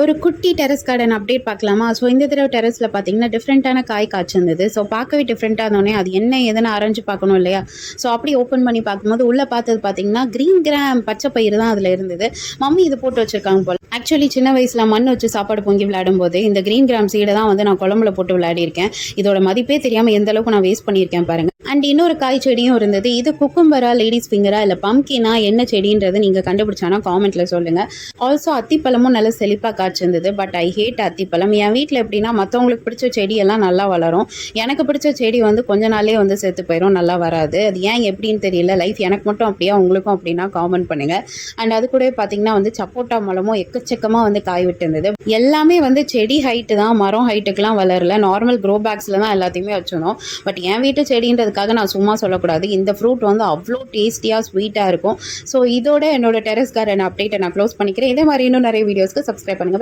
ஒரு குட்டி terrace garden update பார்க்கலாமா? ஸோ இந்த தடவை டெரஸில் பார்த்தீங்கன்னா டிஃப்ரெண்ட்டான காய் காய்ச்சிருந்தது ஸோ பார்க்கவே டிஃப்ரெண்ட்டாக இருந்தோடனே அது என்ன எதுன்னு ஆரஞ்சு பார்க்கணும் இல்லையா? ஸோ அப்படி ஓப்பன் பண்ணி பார்க்கும்போது உள்ளே பார்த்தது பார்த்தீங்கன்னா க்ரீன் கிராம் பச்சை பயிர் தான் அதில் இருந்தது. மம்மி இது போட்டு வச்சுருக்காங்க போல். ஆக்சுவலி சின்ன வயசில் மண் வச்சு சாப்பாடு பொங்கி விளையாடும் போது இந்த க்ரீன் கிராம் சீடை தான் வந்து நான் குழம்புல போட்டு விளையாடிருக்கேன் இதோட மதிப்பே தெரியாமல் எந்த அளவுக்கு நான் வேஸ்ட் பண்ணியிருக்கேன் பாருங்கள் அண்ட் இன்னொரு காய் செடியும் இருந்தது. இது குக்கும்பரா லேடிஸ் ஃபிங்கரா இல்லை பம்கினா என்ன செடின்றது நீங்கள் கண்டுபிடிச்சானா காமெண்ட்டில் சொல்லுங்கள் ஆல்சோ அத்திப்பழமும் நல்லா செழிப்பாக காய்ச்சிருந்தது. பட் ஐ ஹேட் அத்திப்பழம். என் வீட்டில் எப்படின்னா மற்றவங்களுக்கு பிடிச்ச செடியெல்லாம் நல்லா வளரும். எனக்கு பிடிச்ச செடி வந்து கொஞ்ச நாளே வந்து செத்து போயிடும் நல்லா வராது. அது ஏன் எப்படின்னு தெரியல. லைஃப் எனக்கு மட்டும் அப்படியா உங்களுக்கும் அப்படின்னா காமெண்ட் பண்ணுங்கள் அண்ட் அது கூட பார்த்தீங்கன்னா வந்து சப்போட்டா மலமும் எக்கச்சக்கமாக வந்து காய் விட்டுருந்தது. எல்லாமே வந்து செடி ஹைட்டு தான் மரம் ஹைட்டுக்கெலாம் வளரல. நார்மல் க்ரோ பேக்ஸில் தான் எல்லாத்தையுமே வச்சிருந்தோம். பட் என் வீட்டு அதுக்காக நான் சும்மா சொல்லக்கூடாது. இந்த ஃப்ரூட் வந்து அவ்வளோ டேஸ்டியாக ஸ்வீட்டாக இருக்கும். ஸோ இதோட என்னோட டெரஸ் கார்டன் அப்டேட்டை நான் க்ளோஸ் பண்ணிக்கிறேன். இதே மாதிரி இன்னும் நிறைய வீடியோஸ்க்கு சப்ஸ்கிரைப் பண்ணுங்கள்